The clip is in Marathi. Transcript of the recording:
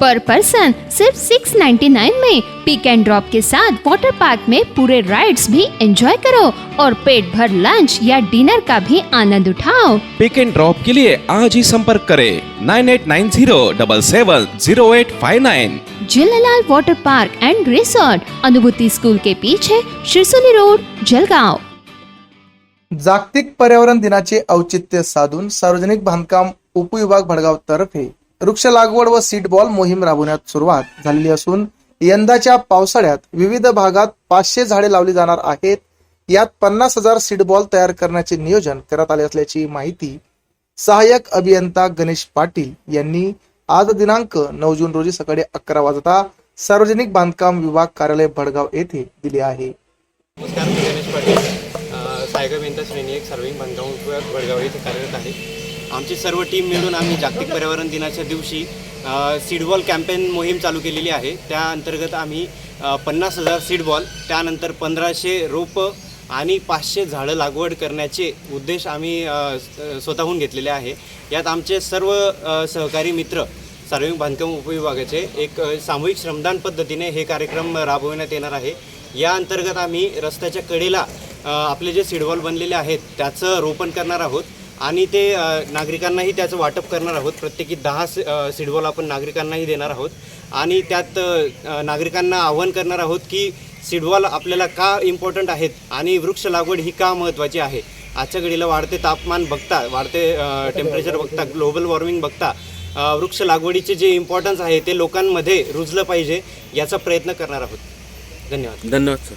पर पर्सन सिर्फ 699 में पिक एंड ड्रॉप के साथ वाटर पार्क में पूरे राइड्स भी एंजॉय करो और पेट भर लंच या डिनर का भी आनंद उठाओ। पिक एंड ड्रॉप के लिए आज ही संपर्क करें nine eight nine zero double seven zero eight five nine Jhulelal water park and resort Anubhuti school के पीछे शिरसोली रोड जलगांव। जागतिक पर्यावरण दिनाचे औचित्य साधून सार्वजनिक बांधकाम उपविभाग भडगाव तर्फे वृक्ष लागवड व सीट बॉल मोहीम राबवण्यात सुरुवात झालेली असून यंदाच्या पावसाळ्यात विविध भागात पाचशे झाडे लावली जाणार आहेत. यात पन्नास हजार सीड बॉल तयार करण्याचे नियोजन करण्यात आले असल्याची माहिती सहाय्यक अभियंता गणेश पाटील यांनी आज दिनांक नऊ जून रोजी सकाळी अकरा वाजता सार्वजनिक बांधकाम विभाग कार्यालय भडगाव येथे दिले आहे. नमस्कार मी गणेश पाटील. सहाय्यक अभियंता श्रेणी एक सार्वजनिक बांधकाम विभाग भडगाव येथे कार्यरत आहे. आमची सर्व टीम मिळून आम्ही जागतिक पर्यावरण दिनाच्या दिवशी सीडबॉल कॅम्पेन मोहीम चालू केलेली आहे. त्या अंतर्गत आम्ही पन्नास हजार सीडबॉल त्यानंतर पंधराशे रोपं आणि पाचशे झाडं लागवड करण्याचे उद्देश आम्ही स्वतःहून घेतलेले आहे. यात आमचे सर्व सहकारी मित्र सार्वजनिक बांधकाम उपविभागाचे एक सामूहिक श्रमदान पद्धतीने हे कार्यक्रम राबविण्यात येणार आहे. या अंतर्गत आम्ही रस्त्याच्या कडेला आपले जे सिडवॉल बनलेले आहेत त्याचं रोपण करणार आहोत. आणि ते नागरिकांनाही त्याचं वाटप करणार आहोत. प्रत्येकी दहा सिडबॉल सिडवॉल आपण नागरिकांनाही देणार आहोत. आणि त्यात नागरिकांना आव्हान करणार आहोत की सिडवॉल आपल्याला का इम्पॉर्टंट आहेत आणि वृक्ष लागवड ही का महत्त्वाची आहे? आजच्या घडीला वाढते तापमान बघता वाढते टेम्परेचर बघता ग्लोबल वॉर्मिंग बघता वृक्ष लागवडीचे जे इम्पॉर्टन्स आहे ते लोकांमध्ये रुजलं पाहिजे याचा प्रयत्न करणार आहोत. धन्यवाद. धन्यवाद सर